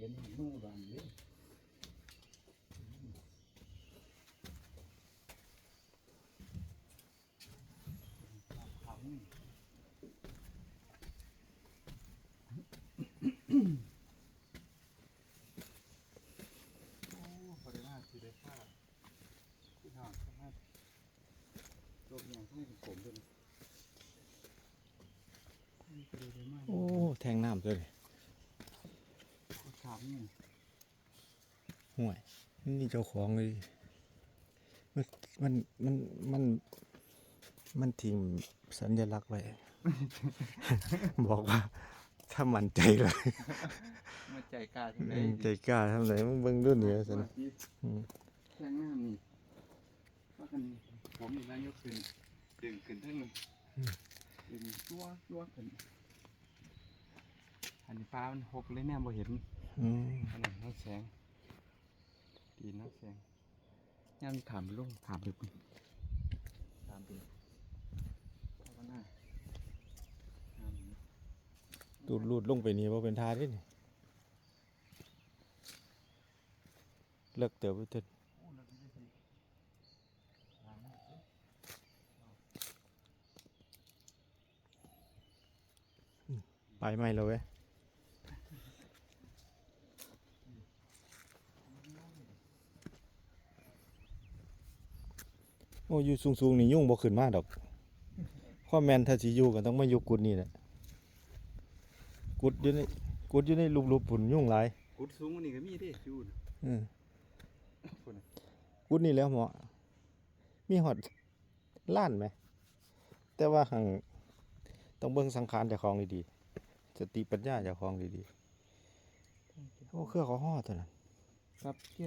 เห็นมือบางนี้ขังโอ้พอได้มากคือได้ค่าพี่น้องสามารถตัวอย่างต้องเป็นผมด้วยนะนี่คือได้มากโอ้ แทงน้ำเลย ห่วย นี่เจ้าของเลย มัน มัน มัน มัน มันทิ้งสัญลักษณ์ไว้ บอกว่า ถ้ามันใจเลยมาใจกล้าที่ไหนอืมใจกล้าทำไหนมึงเบิ่งดูเนี่ยสินะอืมแข้งหน้านี่ว่ากันผมนี่นายกขึ้นดึงขึ้นทั้งดึงตัวตัวขึ้นอันนี้ฟ้ามันหกเลยเนี่ยบ่เห็น อืมอันนั้นน้ำแสงดีน้ำแสงย่ามถามไปลุงถามไปปุ่นถามไปภาวนาถามดูดลูดลงไปนี่ว่าเป็นทาเดินี่เลิกเติบไปเถอะโอ้เราจะได้สิถามให้เอ๊ะไปไหมเราเว้ย โอ้อยู่สูงๆนี่ยุ่งบ่ขึ้นมาดอกข้อแมนถ้าสิอยู่ก็ต้องมาอยู่กุดนี่แหละกุดอยู่ในกุดอยู่ในรูปๆปุ่นยุ่งหลายกุดสูงกว่านี่ก็มีเด้จูนอืมคนน่ะกุดนี่แหล้วเหมาะมีหอดล้านไหม แต่ว่าหังต้องเบิ่งสังขารเจ้าของดีๆสติปัญญาเจ้าของดีๆโอ้เครือเขาห่อตัวนั้น ครับเที่ย